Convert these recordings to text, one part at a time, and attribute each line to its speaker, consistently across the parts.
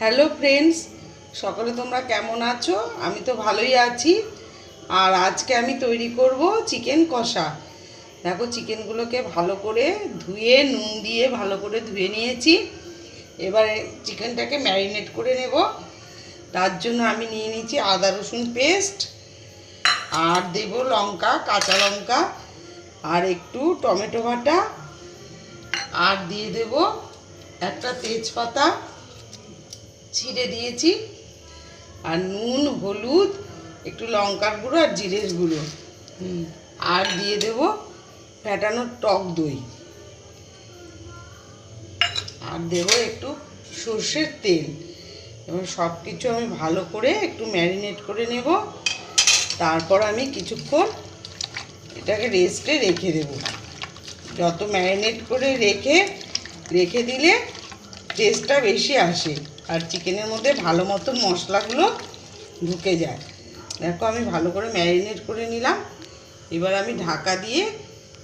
Speaker 1: Hello friends, সকলে তোমরা কেমন আছো? আমি তো ভালোই আছি। আর আজকে আমি তৈরি করব চিকেন কষা। দেখো চিকেনগুলোকে ভালো করে ধুয়ে, নুন দিয়ে ভালো করে ধুয়ে নিয়েছি। এবারে চিকেনটাকে ম্যারিনেট করে নেব। তার জন্য আমি নিয়ে নিয়েছি আদা রসুন পেস্ট আর দেব লঙ্কা, কাঁচা লঙ্কা আর একটু টমেটো বাটা। আর দিয়ে দেব একটা তেজপাতা। ছিঁড়ে দিয়েছি আর নুন হলুদ একটু লঙ্কার গুঁড়ো আর জিরের গুঁড়ো। আর দিয়ে দেব ফ্যাটানো টক দই। আর দেব একটু সর্ষের তেল। এবং সব কিছু আমি ভালো করে একটু ম্যারিনেট করে নেব। তারপর আমি কিছুক্ষণ এটাকে রেস্টে রেখে দেব। যত ম্যারিনেট করে রেখে রেখে দিলে টেস্টটা বেশি আসে। আর চিকেনের মধ্যে ভালো মতো মশলাগুলো ঢুকে যায়। দেখো আমি ভালো করে ম্যারিনেট করে নিলাম। এবার আমি ঢাকা দিয়ে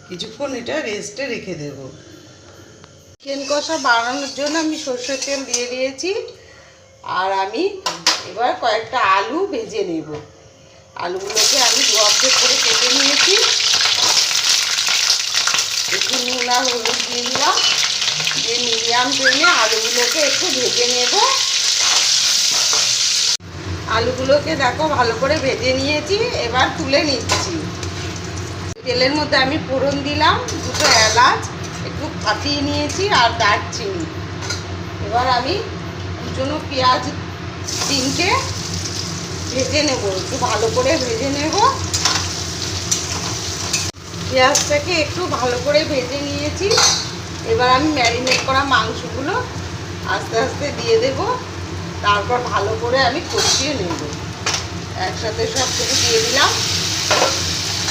Speaker 1: কিছুক্ষণ এটা রেস্টে রেখে দেব। চিকেন কষা বানানোর জন্য আমি সর্ষের তেল দিয়ে দিয়েছি। আর আমি এবার কয়েকটা আলু ভেজে নেব। আলুগুলোকে আমি দু অর্ধেক করে কেটে নিয়েছি। একটু নুন আর হলুদ দিয়ে দিলাম। দিয়ে মিডিয়াম ফ্লেমে আলুগুলোকে একটু ভেজে নেব। আলুগুলোকে দেখো ভালো করে ভেজে নিয়েছি, এবার তুলে নিচ্ছি। তেলের মধ্যে আমি ফোড়ন দিলাম, দুটো এলাচ, একটু ফাটিয়ে নিয়েছি আর দারচিনি। এবার আমি কুচনো পেঁয়াজ তিনটে ভেজে নেব, একটু ভালো করে ভেজে নেব। পেঁয়াজটাকে একটু ভালো করে ভেজে নিয়েছি। এবার আমি ম্যারিনেট করা মাংসগুলো আস্তে আস্তে দিয়ে দেব। তারপর ভালো করে আমি কষিয়ে নেব। একসাথে সব কিছু দিয়ে দিলাম।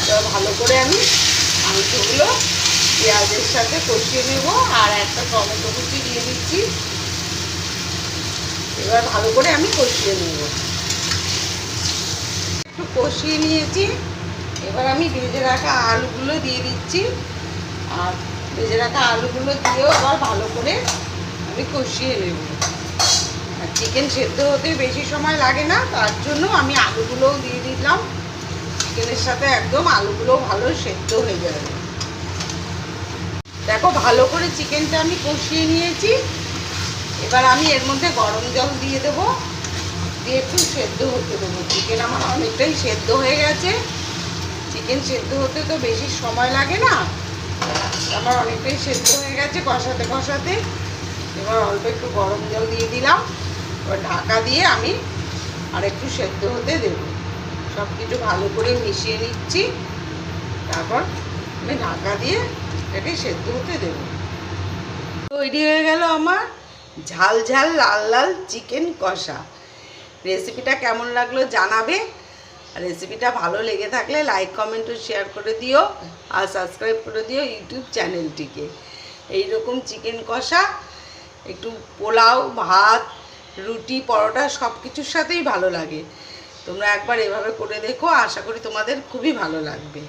Speaker 1: এবার ভালো করে আমি মাংসগুলো পেঁয়াজের সাথে কষিয়ে নেব আর একটা টমেটো কুচি দিয়ে দিচ্ছি। এবার ভালো করে আমি কষিয়ে নেব। একটু কষিয়ে নিয়েছি। এবার আমি ভেজে রাখা আলুগুলো দিয়ে দিচ্ছি। আর ভেজে রাখা আলুগুলো দিয়েও আবার ভালো করে আমি কষিয়ে নেব। চিকেন সেদ্ধ হতে বেশি সময় লাগে না, তার জন্য আমি আলুগুলোও দিয়ে দিলাম। চিকেনের সাথে একদম আলুগুলো ভালো সেদ্ধ হয়ে যাবে। দেখো, ভালো করে চিকেনটা আমি কষিয়ে নিয়েছি। এবার আমি এর মধ্যে গরম জল দিয়ে দেবো। দিয়ে একটু সেদ্ধ হতে দেবো। চিকেন আমার অনেকটাই সেদ্ধ হয়ে গেছে। চিকেন সেদ্ধ হতে তো বেশি সময় লাগে না। আমার অনেকটাই সেদ্ধ হয়ে গেছে কষাতে কষাতে। এবার অল্প একটু গরম জল দিয়ে দিলাম। এবার ঢাকা দিয়ে আমি আর একটু সেদ্ধ হতে দেব। সব কিছু ভালো করে মিশিয়ে নিচ্ছি। তারপর আমি ঢাকা দিয়ে এটাকে সেদ্ধ হতে দেব। তৈরি হয়ে গেল আমার ঝাল ঝাল লাল লাল চিকেন কষা। রেসিপিটা কেমন লাগল জানাবে। রেসিপিটা ভালো লেগে থাকলে লাইক, কমেন্ট ও শেয়ার করে দিও। আর সাবস্ক্রাইব করে দিও ইউটিউব চ্যানেলটিকে। এই রকম চিকেন কষা, একটু পোলাও, ভাত রুটি, পরোটা সব কিছুর সাথেই ভালো লাগে। তোমরা একবার এভাবে করে দেখো, আশা করি তোমাদের খুবই ভালো লাগবে।